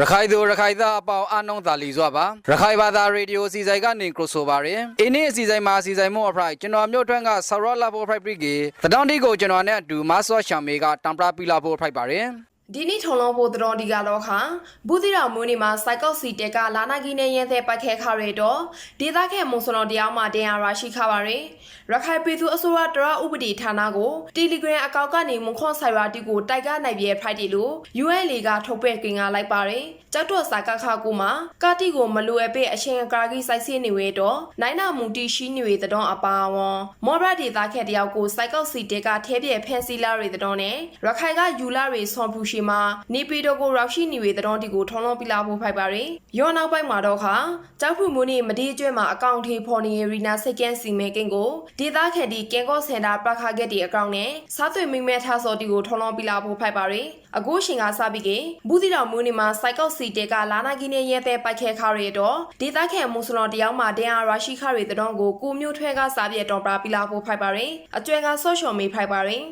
ရခိုင်သူရခိုင်သားအပေါင်းအနှုံးသာလီစွာပါရခိုင်ဘာသာရေဒီယိုစီဆိုင်ကနေကရဆိုပါရယ်အင်းနေ့အစီဆိုင်မှာအစီဆိုင်မှုအဖရိုက်ကျွန်တော်မြို့ထွန်းကဆာရောလာဖို့အဖရိုက်ပြီးကေတတောင်းတီကိုကျွန်တော်နဲ့အတူမဆော့ရှောင်မေကတမ်ပရာပီလာဖို့အဖရိုက်ပါရယ် ဒီနေ့ထုံလုံးဖို့တော်ဒီကတော့ခါဘူးတိတော်မွေးနေမှာစိုက်ကောက်စီတက်ကလာနာကီနဲ့ရဲတဲ့ပတ်ခဲခါရတော့ဒေသခဲမွန်စလွန်တရားမှာတင်ရရရှိခပါရယ်ရခိုင်ပြည်သူအစိုးရတရဥပဒေဌာနကို Telegram အကောင့်ကနေမွန်ခွန်ဆိုင်ရာတီကိုတိုက်ကားနိုင်ပြဲ Friday လို့ UNL ကထုတ်ပဲ့ကင်ကလိုက်ပါရယ်ကြောက်တော့စာကခါကိုမှာကာတီကိုမလိုအပ်ပဲအရှင်အကာကြီးစိုက်စင်းနေဝဲတော့နိုင်နာမူတီရှိနေဝဲတဲ့တော့အပါဝွန်မော်ဘရဒေသခဲတယောက်ကိုစိုက်ကောက်စီတက်ကထဲပြဲဖန်စီလာရတဲ့တော့နဲ့ရခိုင်ကယူလာရီဆွန်ဖူရှိမှာနေပီတိုကိုရောက်ရှိနေဝေတဲ့တော့ဒီကိုထုံလုံးပြလာဖို့ဖိုက်ပါရယ်ရောနောက်ပိုင်းမှာတော့ခါကြောက်ဖူမူနေမဒီကျွဲမှာအကောင့်ထေဖော်နေရီနာစက်ကန်စီမဲကင်ကိုဒေသခဲဒီကင်ကော့စင်တာပရခါဂက်ဒီအကောင့်နဲ့စားသွေမိမဲထားစော်ဒီကိုထုံလုံးပြလာဖို့ဖိုက်ပါရယ်အခုရှင်ကစပြီးကဘူးတီတော်မူနေမှာစိုက်ကောက်စီတက်ကလာနာကီနေရဲတဲ့ပိုက်ခဲခါရတော့ဒေသခဲမွန်စလွန်တယောက်မှာတင်အားရရှိခါရတဲ့တော့ကိုကိုမျိုးထွဲကစားပြတော်ပရာပြလာဖို့ဖိုက်ပါရယ်အကျွဲကဆော့ရှော်မေးဖိုက်ပါရယ်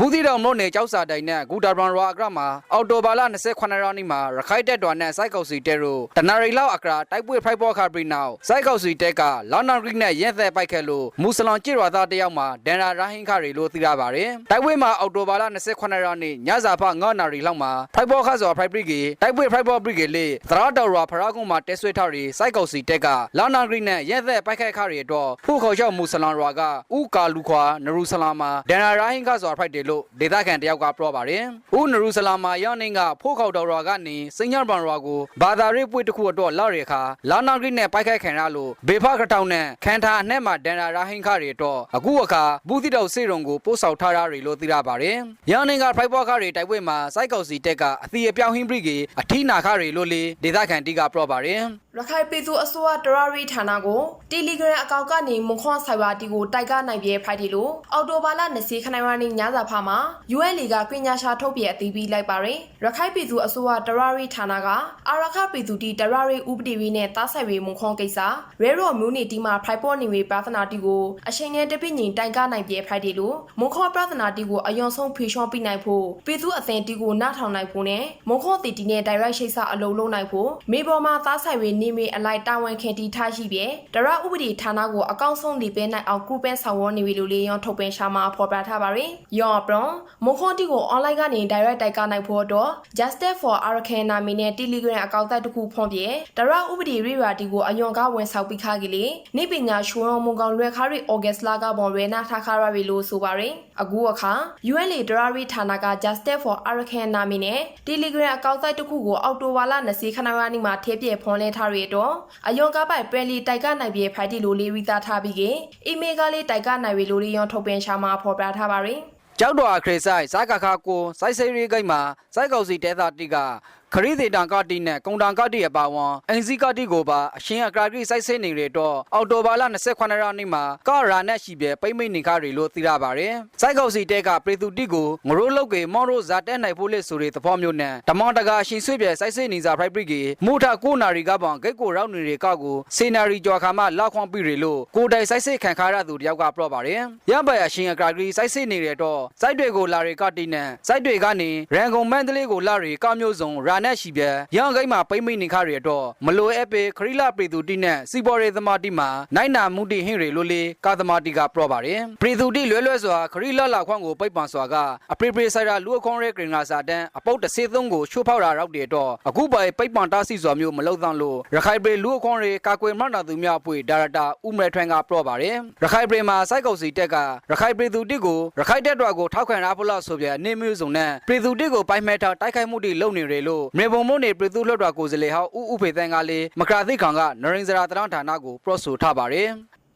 ဘူးသီတော်မြို့နယ်ကျောက်စာတိုင်နဲ့ဂူတာဘရန်ရွာအကရမှာအော်တိုဘာလ28ရက်နေ့မှာရခိုင်တက်တော်နဲ့စိုက်ကောက်စီတဲရိုတနရီလောက်အကရာတိုက်ပွဲဖိုက်ပေါ်ခါပြီးနောက်စိုက်ကောက်စီတက်ကလောင်နာဂရိနဲ့ရဲသက်ပိုက်ခဲ့လို့မူဆလန်ကြေရွာသားတယောက်မှာဒန်ရာရာဟင်းခရီလို့သိရပါတယ်တိုက်ပွဲမှာအော်တိုဘာလ28ရက်နေ့ညစာဖ9နာရီလောက်မှာဖိုက်ပေါ်ခါဆိုဖိုက်ပရိကေတိုက်ပွဲဖိုက်ပေါ်ပရိကေလေးသရတော်ရွာဖရာကုန်းမှာတဲဆွဲထားရီစိုက်ကောက်စီတက်ကလောင်နာဂရိနဲ့ရဲသက်ပိုက်ခဲ့ခရီတော့ဖူခေါ်ချောက်မူဆလန်ရွာကဥကာလူခွာနရူဆလာမှာဒန်ရာရာဟင်းခဆိုဖိုက်တယ်လို့ဒေသခံတယောက်ကပြောပါတယ်။ဦးနရူဆလာမာရောက်နေကဖိုးခေါတော်ရွာကနေစိန်ညဘန်ရွာကိုဘာသာရေးပွေတစ်ခုတော့လောက်ရခါလာနာဂရိနဲ့ပိုက်ခိုက်ခံရလို့ဘေဖကတောင်နဲ့ခန်ထာအနှက်မှာဒန်ရာရာဟင်းခရီတော့အခုအခါဘူးတိတော်စေရုံကိုပို့ဆောင်ထားရရီလို့သိရပါတယ်။ရောက်နေကဖိုက်ဘောခရီတိုက်ပွဲမှာစိုက်ကောက်စီတက်ကအသီအပြောင်းဟင်းပရိကေအထီးနာခရီလို့လေဒေသခံတီကပြောပါတယ်။ရခိုင်ပြည်သူအစိုးရတရရီဌာနကို Telegram အကောင့်ကနေမွန်ခွန်ဆိုင်ဘာတီကိုတိုက်ကားနိုင်ပြဲဖိုက်တီလို့အော်တိုဘာလ20ခနိုင်ဝါနေညစာဖာမှာ UNL ကကွညာရှာထုတ်ပြဲအသီးပြီးလိုက်ပါရယ်ရခိုင်ပြည်သူအစိုးရတရရီဌာနကအာရခပြည်သူတီတရရီဥပဒေဝီနဲ့တားဆိုင်ဝေမွန်ခွန်ကိစ္စရဲရော်မြူနီတီမှာဖိုက်ပေါ်နေဝေပရသနာတီကိုအချိန်နဲ့တပိညင်တိုင်ကားနိုင်ပြဲဖိုက်တီလို့မွန်ခွန်ပရသနာတီကိုအယွန်ဆုံးဖေရှော့ပြနိုင်ဖို့ပြည်သူအသင်တီကိုနားထောင်နိုင်ဖို့နဲ့မွန်ခွန်တီတီနဲ့ direct ရှိစာအလုံးလုံးနိုင်ဖို့မေပေါ်မှာသားဆိုင်ဝေနေမေအလိုက်တာဝန်ခံတီထားရှိပြဲဒရဥပဒေဌာနကိုအကောင့်ဆုံးလီပဲနိုင်အောင်ဂရုပဲဆောင်ဝေါ်နေပြီလို့လေရောထုတ်ပင်ရှာမှာဖော်ပြထားပါရယ်ရော့ပရွန်မွန်ခွန်တီကို online ကနေ direct တိုက်ကနိုင်ဖို့တော့ Justice for Arakan နာမည်နဲ့ Telegram အကောင့်သက်တစ်ခုဖွင့်ပြဲဒရဥပဒေရိရာတီကိုအယွန်ကဝန်ဆောက်ပြီးခါကြီးလေနေပညာရှုံးမွန်ကောင်လွယ်ခါရီ August လကပေါ်ရဲနာထားခါရပြီလို့ဆိုပါရယ်အခုအခါ UNL ဒရရီဌာနက Justice for Arakan နာမည်နဲ့ Telegram အကောင့်သက်တစ်ခုကိုအောက်တိုဘာလ20ခဏရနီမှာထည့်ပြဖွင့်လဲထားရတော့အယွန်ကပိုက်ပရလီတိုက်ကနိုင်ပြဖိုက်တီလိုလေးဝီသားထားပြီးကအီမေကလေးတိုက်ကနိုင်ပြီလိုလေးရောထုတ်ပင်ရှာမှာဖော်ပြထားပါရယ် ကျောက်တော်အခရေဆိုင်ဇာကခါကိုစိုက်စိရီဂိတ်မှာစိုက်ကောက်စီတဲသာတိက ခရီးသေးတန်ကတိနဲ့ကုံတန်ကတိအပါဝန်အင်စီကတိကိုပါအရှင်အကရာတိစိုက်စိနေရတော့အော်တိုဘာလ28ရက်နေ့မှာကရာနဲ့ရှိပြပိမ့်မိတ်နေခရီလို့သိရပါတယ်စိုက်ကောက်စီတဲကပရိသူတိကိုငရိုးလုတ်ကေမော်ရိုဇာတဲနိုင်ဖို့လက်ဆိုတဲ့သဘောမျိုးနဲ့ဓမောင်တကာအရှင်ဆွေပြစိုက်စိနေစာဖိုက်ပရိကေမူထကိုနာရီကပောင်ဂိတ်ကိုရောက်နေရကကိုစေနာရီကြော်ခါမှလောက်ခွန်ပြီရလို့ကိုတိုင်စိုက်စိခံခါရသူတယောက်ကပြောပါတယ်ရမ်းပိုင်အရှင်အကရာတိစိုက်စိနေရတော့စိုက်တွေကိုလာရီကတိနဲ့စိုက်တွေကနေရန်ကုန်မန္တလေးကိုလာရီကမျိုးစုံရာနဲ့ရှိပြရန်ကိန်းမှာပိမ့်မိနေခရရတော့မလိုအပ်ပေခရီလာပရိသူတိနဲ့စီပေါ်ရေသမာတိမှာနိုင်နာမှုတိဟင်ရီလိုလေကာသမာတိကပြောပါတယ်ပရိသူတိလွဲလွဲစွာခရီလာလာခွန့်ကိုပိတ်ပန်စွာကအပရိပရိဆိုင်ရာလူအခွန်ရဲကရင်လာစာတန်းအပုတ်တစ်စေသုံးကိုချိုးဖောက်တာရောက်တယ်တော့အခုပိုင်ပိတ်ပန်တားဆီစွာမျိုးမလုံသန့်လို့ရခိုင်ပရိလူအခွန်ရဲကာကွယ်မနာသူများအဖွဲ့ဒါရတာဦးမရထွန်းကပြောပါတယ်ရခိုင်ပရိမှာစိုက်ကုတ်စီတက်ကရခိုင်ပရိသူတိကိုရခိုင်တက်တော်ကိုထောက်ခံရဖို့လို့ဆိုပြနေမျိုးစုံနဲ့ပရိသူတိကိုပိုင်မဲ့ထားတိုက်ခိုက်မှုတွေလုပ်နေတယ်လို့မြေပုံမုံနေပြည်သူလွှတ်တော်ကိုယ်စားလှယ်ဟောင်းဦးဥဖေသန်းကလည်းမကရာသိခေါင်ကနရင်စရာတရန်ဌာနကိုပြောဆိုထားပါတယ်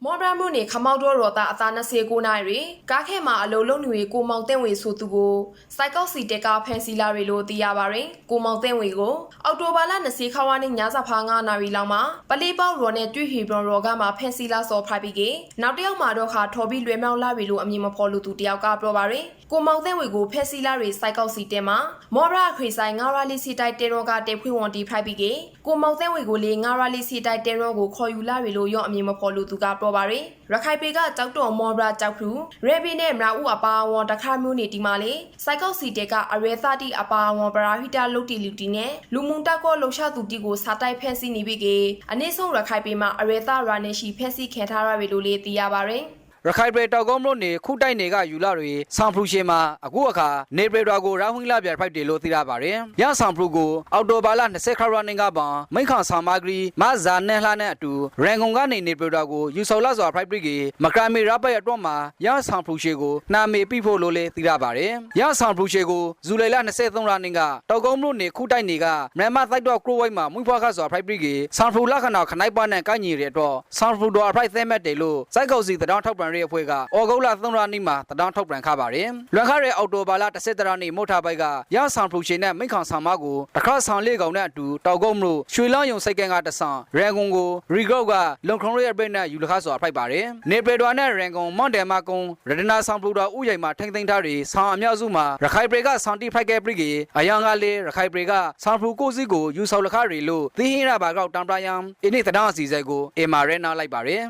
မော်ဒရမှုနေခမောက်တော့ရောတာအသား29နိုင်ရီကားခဲမှာအလုံးလုံးတွေကိုမောင်တဲ့ဝေဆိုသူကိုစိုက်ကောက်စီတက်ကဖန်စီလာရီလို့သိရပါရင်ကိုမောင်တဲ့ဝေကိုအော်တိုဘာလ20ခါဝါနေညစာဖာ9နာရီလောက်မှာပလေးပေါရော်နဲ့တွေ့ဟီဘရွန်ရော်ကမှာဖန်စီလာစော်ဖရိုက်ပြီးကနောက်တစ်ယောက်မှာတော့ခါထော်ပြီးလွယ်မြောက်လာရီလို့အမည်မဖော်လို့သူတယောက်ကပြောပါရင်ကိုမောင်တဲ့ဝေကိုဖန်စီလာရီစိုက်ကောက်စီတဲမှာမော်ရခွေဆိုင်ငါရာလီစီတိုက်တဲရောကတဲဖွင့်ဝန်တီဖရိုက်ပြီးကကိုမောင်တဲ့ဝေကိုလေငါရာလီစီတိုက်တဲရောကိုခေါ်ယူလာရီလို့ရော့အမည်မဖော်လို့သူကပြောပါရယ်ရခိုင်ပေကကြောက်တော်မော်ဘရာကြောက်ဖူရေဘီနဲ့မရာဦးအပါအဝန်တခါမျိုးနေဒီမာလေစိုက်ကောက်စီတဲကအရဲသတိအပါအဝန်ပရာဟီတာလုတ်တီလူတီနဲ့လူမှုတက်ကောလှူရှာသူတီကိုစာတိုက်ဖက်စီနေပြီကအနည်းဆုံးရခိုင်ပေမှာအရဲသရာနေရှိဖက်စီခဲထားရပြီလို့လေသိရပါရယ် ရခိုင်ပြည်တောက်ကုန်းမြို့နေခုတိုက်နေကယူလာတွေဆောင်ဖရူရှင်မှာအခုအခါနေပြည်တော်ကိုရာဝင်းလာပြဖိုက်တယ်လို့သိရပါတယ်။ရဆောင်ဖရူကိုအော်တိုဘာလ20ခရရနင်ကပံမိခန့်ဆောင်မဂရီမဇာနဲ့လှနဲ့အတူရန်ကုန်ကနေနေပြည်တော်ကိုယူဆော်လာစွာဖိုက်ပရီကမကရမီရပတ်ရတော့မှာရဆောင်ဖရူရှေကိုနာမည်ပြဖို့လို့လေသိရပါတယ်။ရဆောင်ဖရူရှေကိုဇူလိုင်လ23ရက်နေ့ကတောက်ကုန်းမြို့နေခုတိုက်နေကမြန်မာတိုက်တော့ကရိုဝိုက်မှာမွေးဖွားခါစွာဖိုက်ပရီကဆောင်ဖရူလခနာခနိုင်ပါနဲ့ကန့်ညီရတော့ဆောင်ဖရူတော်ဖိုက်သဲမက်တယ်လို့စိုက်ကောက်စီတတော်ထောက်ပံရေးအဖွဲ့ကဩဂုတ်လ3ရက်နေ့မှာတတော်ထောက်ပံခါပါတယ်။လွန်ခရဲအော်တိုဘာလ10ရက်နေ့မို့ထားပိုက်ကရဆောင်ဖရူရှေနဲ့မိခန့်ဆောင်မကိုတခါဆောင်လေးကောင်နဲ့အတူတောက်ကုန်းမြို့ရွှေလောင်းယုံစိတ်ကန်းကတဆန်ရန်ကုန်ကိုရီဂေါကလွန်ခရုံရဲ့ပြိနဲ့ယူလခါစွာဖိုက်ပါတယ်။နေပြည်တော်နဲ့ရန်ကုန်မွန်တယ်မာကုန်းရတနာဆောင်ဖရူတော်ဥယျာဉ်မှာထိမ့်သိမ်းထားတွေဆောင်အများစုမှာရခိုင်ပရိကဆောင်တိဖိုက်ကဲပရိကအယံကလေးရခိုင်ပရိကဆောင်ဖရူကိုစီကိုယူဆောင်လခတွေလို့သီဟင်းရပါကောက်တံပရယံအင်းနေတတော်အစီအစဉ်ကိုအင်မာရဲနာလိုက်ပါတယ်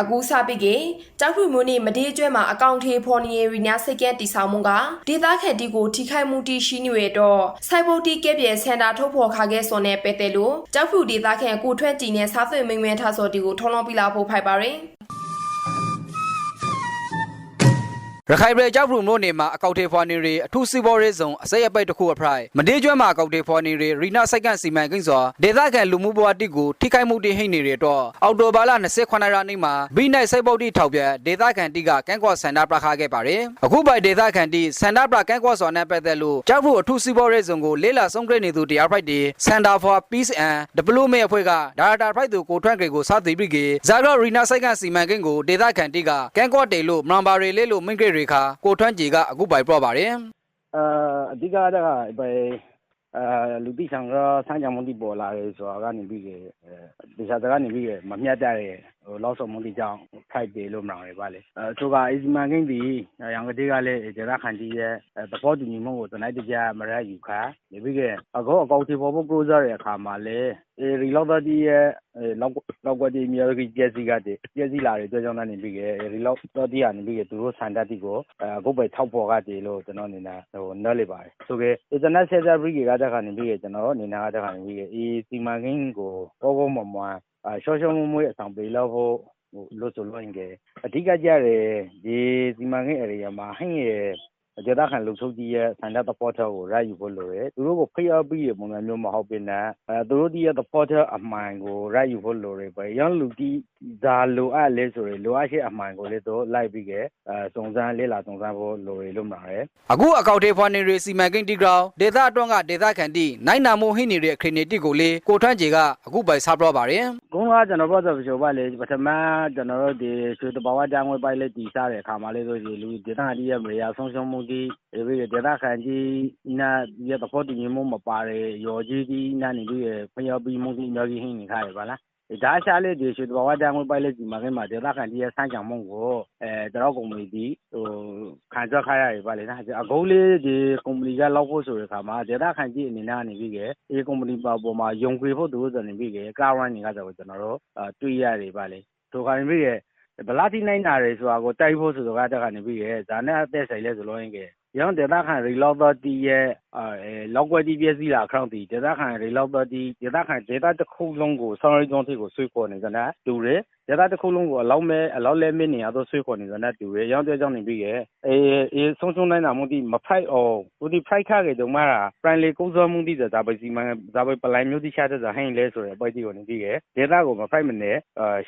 အခုစပိကေကြောက်ခုမျိုးနေမဒေးကျွဲမှာအကောင့်ထေဖော်နေရီညာစိတ်ကဲတီဆောင်မှုကဒေသခက်တီကိုထိခိုက်မှုတီရှိနေရတော့စိုက်ဘုတ်တီကဲပြေစင်တာထုတ်ဖော်ခါခဲ့စော်နေပဲတဲ့လို့ကြောက်ခုဒေသခက်ကိုထွက်ကြည်နေစားသွေမိန်မဲထားစော်တီကိုထုံးလုံးပြလာဖို့ဖိုက်ပါရင် ရခိုင်ပြည်ကြောက်ဖရူမြို့နယ်မှာအကောက်ထေဖွာနေရီအထူးစီးပွားရေးဆောင်အစိပ်အပိတ်တစ်ခုအဖရိုင်မဒေးကျွမ်းမှာအကောက်ထေဖွာနေရီရီနာစိုက်ကန့်စီမံကိန်းစွာဒေသခံလူမှုဘဝတိကိုထိခိုက်မှုတိဟိနေရတော့အော်တိုဘာလ28ရက်နေ့မှာဘိနိုင်စိတ်ပုတ်တိထောက်ပြဒေသခံတိကကန့်ကွက်ဆန္ဒပြခါခဲ့ပါတယ်အခုပိုင်ဒေသခံတိဆန္ဒပြကန့်ကွက်စွာနဲ့ပတ်သက်လို့ကြောက်ဖရူအထူးစီးပွားရေးဆောင်ကိုလေးလာဆုံးဖြတ်နေသူတရားဖိုက်တီ Center for Peace and Development အဖွဲ့ကဒါရတာဖိုက်သူကိုထွန်းကေကိုစသည်ပြီးကေဇာဂရရီနာစိုက်ကန့်စီမံကိန်းကိုဒေသခံတိကကန့်ကွက်တယ်လို့မန်ဘာရီလေးလို့မိန့်ကြရေခါကိုထွန်းကြည်ကအခုပိုင်ပြပါတယ်အဲအဓိကတော့ပဲအဲလူတိဆောင်တော့စမ်းကြမှုတိပေါ်လာတယ်ဆိုတာကနေပြီးအဲဒီစားကနေပြီးမမျတ်တဲ့ဟိုလောက်ဆောင်မှုတိကြောင့်ဖိုက်တယ်လို့မအောင်ရပါလေအဲသူကအစ္စမန်ကင်းဒီရန်ကတိကလည်းဒေသခံတီးရဲ့သဘောတူညီမှုကိုတနိုက်တကြမရယူခါနေပြီးကအကောအကောတီပေါ်ဖို့ကိုးစားရအခါမှာလေအဲရီလောက်တော့ဒီရဲ့လောက်လောက်ကွက်ဒီမြေကြီးကျက်စီကတည်းကျက်စီလာတဲ့ကြောင့်လည်းနေပြီးရီလောက်တော့ဒီကနေပြီးသူတို့ဆန်တတိကိုအခုပဲထောက်ပေါ်ကတည်းလို့ကျွန်တော်အနေနဲ့ဟိုနော်လေပါတယ်ဆိုကေအစ်တနက်ဆက်ဆာဘရီကတည်းကနေပြီးကျွန်တော်အနေနဲ့ကတည်းကနေပြီးအေးစီမံကိန်းကိုကောကောမွန်မွန်အ ရှော့ရှော့မွေ့မွေ့အဆောင်ပေးလို့ဖို့ဟိုလို့ဆိုလို့ရင်ကေအဓိကကြတယ်ဒီစီမံကိန်း area မှာဟင်းရဲ့ ဒေသခံလူထုတ်ကြီးရဲ့ဆန္ဒတပေါ်ထောကိုရယူဖို့လိုတယ်သူတို့ကိုဖိအားပေးရပုံစံမျိုးမဟုတ်ပင်နဲ့အဲသူတို့ဒီရဲ့တပေါ်ထောအမှန်ကိုရယူဖို့လိုတယ်ပဲရန်လူကြီးဒါလိုအပ်လဲဆိုရင်လိုအပ်ချက်အမှန်ကိုလည်းသူလိုက်ပြီးကအဲစုံစမ်းလေ့လာစုံစမ်းဖို့လိုရလို့မှာရယ်အခုအကောက်ထေဖွာနေရီစီမံကိန်းတိကောင်ဒေသအတွင်းကဒေသခံတိနိုင်နာမှုဟိနေတဲ့အခရီးနေတိကိုလေကိုထွန်းကြည်ကအခုပိုင်စားပြပါတယ်ကုန်းကကျွန်တော်ပြောဆိုဆိုပါလေပထမကျွန်တော်တို့ဒီရွှေတဘာဝတန်းဝဲပိုက်လက်တည်စားတဲ့အခါမှာလေးဆိုရင်လူဒေသခံကြီးရဲ့မရဆုံးရှုံးမှုဒီဒီဒေသခံကြီးနာရဲ့သဘောတူညီမှုမပါရရော်ကြီးဒီနာနေပြီးဖျော်ပြီးမှုဒီမျိုးကြီးဟင်းနေခါရပါလားဒါရှားလေးဒီရွှေတဘာဝတန်းဝဲပိုက်လက်ဒီမှာကမှဒေသခံကြီးရဲ့စမ်းကြံမှုကိုအဲကျွန်တော်ကုမ္ပဏီဒီဟိုခံစားခရရပါလေနော်အကုန်းလေးဒီကုမ္ပဏီကလောက်ဖို့ဆိုတဲ့အခါမှာဒေသခံကြီးအနေနဲ့နေပြီးကဒီကုမ္ပဏီပေါ်မှာယုံကြည်ဖို့သူဆိုနေပြီးကကာဝိုင်းနေကဆိုကျွန်တော်တို့တွေ့ရတယ်ပါလေထိုကနေပြီးက ဗလာတိနိုင်တာတွေဆိုတာကိုတိုက်ဖို့ဆိုတော့ကတက်ကနေပြီးကဇာနဲ့အသက်ဆိုင်လဲဆိုလို့ရင်ကရောင်းဒေသခံရီလောက်တော့တီးရဲ့အဲလောက်ွက်တီးပြည့်စည်လာခေါန့်တီဒေသခံရီလောက်တော့တီးဒေသခံဒေသတစ်ခုလုံးကိုဆောင်းရီကျွန်းထိကိုဆွေးခေါ်နေကြတာတူတယ်ဒေသတစ်ခုလုံးကိုအလောက်မဲအလောက်လဲမင်းနေရတော့ဆွေးခေါ်နေကြတာတူတယ်ရောင်းတဲ့ကြောင့်နေပြီးကအေးအေးဆုံးရှုံးနိုင်တာမို့ဒီမဖိုက်အောင်ဟိုဒီဖိုက်ခခဲ့တုံးမှာ primary ကုသမှုဒီဇာပိုစီမံဇာပိုပလိုင်းမျိုးတိရှာတဲ့ဇာဟင်းလဲဆိုရယ်ပိုက်တီကိုနေပြီးကဒေသကိုမဖိုက်မနဲ့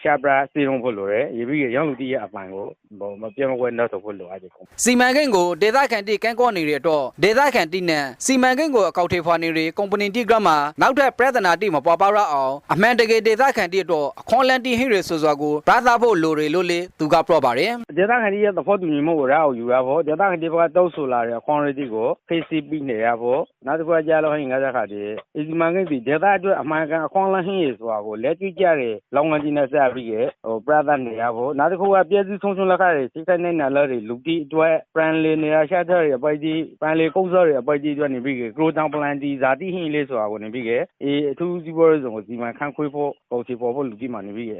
ရှာပရာစီရုံဖို့လိုတယ်ရေးပြီးရောင်းလူတီရဲ့အပန်ကိုဟိုမပြတ်မကွဲနောက်တော့ဖို့လိုအပ်တယ်စီမံကိန်းကိုဒေသခံတိကန့်ကွက်နေတဲ့တော့ဒေသခံတိနဲ့စီမံကိန်းကိုအကောက်ထေဖွာနေရီကုမ္ပဏီတိကမှာနောက်ထပ်ပြဿနာတိမပွားပါရအောင်အမှန်တကယ်ဒေသခံတိတော့အခွန်လန်တိဟိရဆိုစွာကိုပရသဖို့လိုတွေလို့လေသူကပြောပါတယ်ဒေသခံတွေရဲ့သဘောတူညီမှုကိုရအောင်ယူရဖို့ဒေသခံတွေဘက်ကတောက်ဆိုလာတဲ့ quantity ကို face ပြီးနေရဖို့နောက်တစ်ခုကကြားလို့ဟင်ငါးစားခါတည်းအစီမံကိန်းဒီဒေသအတွက်အမှန်ကန်အခွင့်အလမ်းဟင်းရဆိုတာကိုလက်တွေ့ကြတဲ့လောင်ငန်းကြီးနဲ့ဆက်ပြီးရဟိုပရသနေရဖို့နောက်တစ်ခုကပြည့်စုံဆုံးရှုံးလက်ခါတွေစိတ်ကနေနာလာတွေလူတီအတွက် plan လေးနေရာရှာတဲ့ရပိုက်ကြီး plan လေးကုန်းစောရပိုက်ကြီးအတွက်နေပြီးက grow down plan ဒီဇာတိဟင်းလေးဆိုတာကိုနေပြီးကအေးအထူးစီးပွားရေးဆောင်ကိုစီမံခန့်ခွဲဖို့ပုံစီပေါ်ဖို့လူကြီးမှနေပြီးက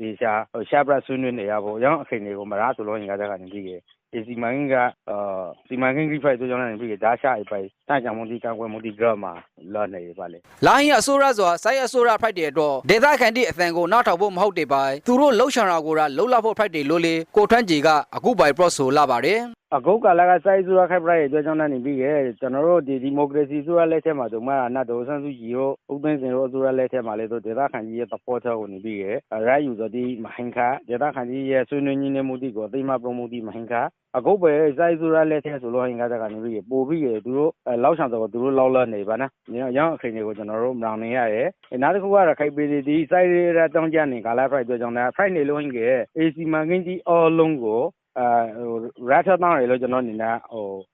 ဒီရှာရှာပရဆွေးနွေးနေရဖို့ရောင်းအခင်တွေကိုမရဆိုလို့ရင်ကတည်းကနေပြီးကဒီစီမံကိန်းကအာစီမံကိန်းကြီးဖိုက်တို့ကြောင့်လည်းပြီးဒါရှာအပိုင်စကြံမုန်ဒီကကွယ်မုန်ဒီဂရမှာလောနေပါလေလာရင်အစိုးရဆိုတာစိုက်အစိုးရဖိုက်တဲ့အတွက်ဒေသခံတိအသံကိုနောက်ထောက်ဖို့မဟုတ်တေပိုင်သူတို့လှုပ်ရှားတာကိုလာလှုပ်လာဖို့ဖိုက်တယ်လို့လေကိုထွန်းကြီးကအခုပိုင် pro ဆိုလာပါတယ်အခုကလာကစိုက်စုရခိုက်ပရိုက်အတွက်ကြောင့်လည်းပြီးကကျွန်တော်တို့ဒီဒီမိုကရေစီဆိုရလက်ထက်မှာတို့မှာနတ်တော်ဆန်းစုကြည်ရောဥသိမ်းစင်ရောဆိုရလက်ထက်မှာလေတို့ဒေသခံကြီးရဲ့သဘောထားကိုနေပြီးကရိုက်ယူဆိုဒီမဟင်ခါဒေသခံကြီးရဲ့ဆွေးနွေးညင်းနေမှုတိကိုအသိမပရမှုတိမဟင်ခါအခုပဲစိုက်စုရလက်ထက်ဆိုလို့ဟင်ကတကနေပြီးပို့ပြီးကသူတို့လောက်ဆောင်တော့သူတို့လောက်လနေပါနော်ရောင်းအခင်တွေကိုကျွန်တော်တို့မောင်နေရတယ်နောက်တစ်ခုကတော့ခိုက်ပေဒီစိုက်ရတောင်းကြနေကာလာဖရိုက်အတွက်ကြောင့်လည်းဖရိုက်နေလို့ဟင်က AC မန်ကင်းကြီးအလုံးကိုအဲဟိုရထတောင်းရလို့ကျွန်တော်အနေနဲ့ဟို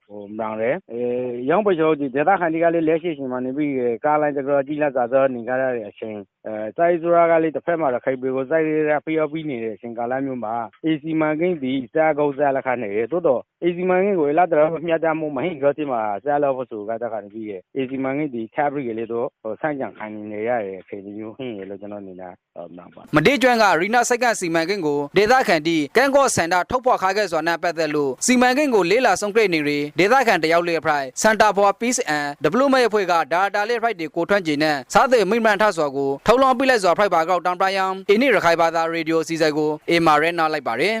ဟိုမောင် တယ်အဲရောင်းပကျော်ဒီဒေတာခန်ဒီကလေးလက်ရှိရှင်မှာနေပြီးကားလိုင်းတကကြီးလက်သာသောနေကြရတဲ့အချိန်အဲစိုက်စရာကလေးတစ်ဖက်မှာတော့ခိုက်ပေကိုစိုက်ရရဖျော်ပြီးနေတဲ့အချိန်ကာလမျိုးမှာ AC မန်ကင်းဒီစာကုတ်စားလက်ခနေတိုးတော့ AC မန်ကင်းကိုလာတော့မြတ်တမှုမဟိကြောတိမှာစားလို့ဖို့ဆိုကတခါနေပြီး AC မန်ကင်းဒီ fabric လေးတော့ဟိုဆန့်ကြံခိုင်းနေရတဲ့အချိန်မျိုးဟင်းရလို့ကျွန်တော်အနေနဲ့မောင်ပါမတေးကျွမ်းကရီနာစိုက်ကစီမံကိန်းကိုဒေသခံတီကန်းကော့စန်တာထုတ်ဖော်ခါခဲ့စွာနဲ့ပတ်သက်လို့စီမံကိန်းကိုလေးလာဆုံးပြနေတွေဒေသခံတယောက်လေးအဖိုင်စန်တာဖော် peace and development အဖွဲ့ကဒါတာလေးဖိုက်တွေကိုထွန်းကျင်နဲ့စားတဲ့မိမှန်ထစွာကိုထုံလောင်းပြလိုက်စွာဖိုက်ပါကောက်တန်ပရယံအင်းရခိုင်ဘာသာရေဒီယိုစီစဉ်ကိုအေမာရဲနာလိုက်ပါတယ်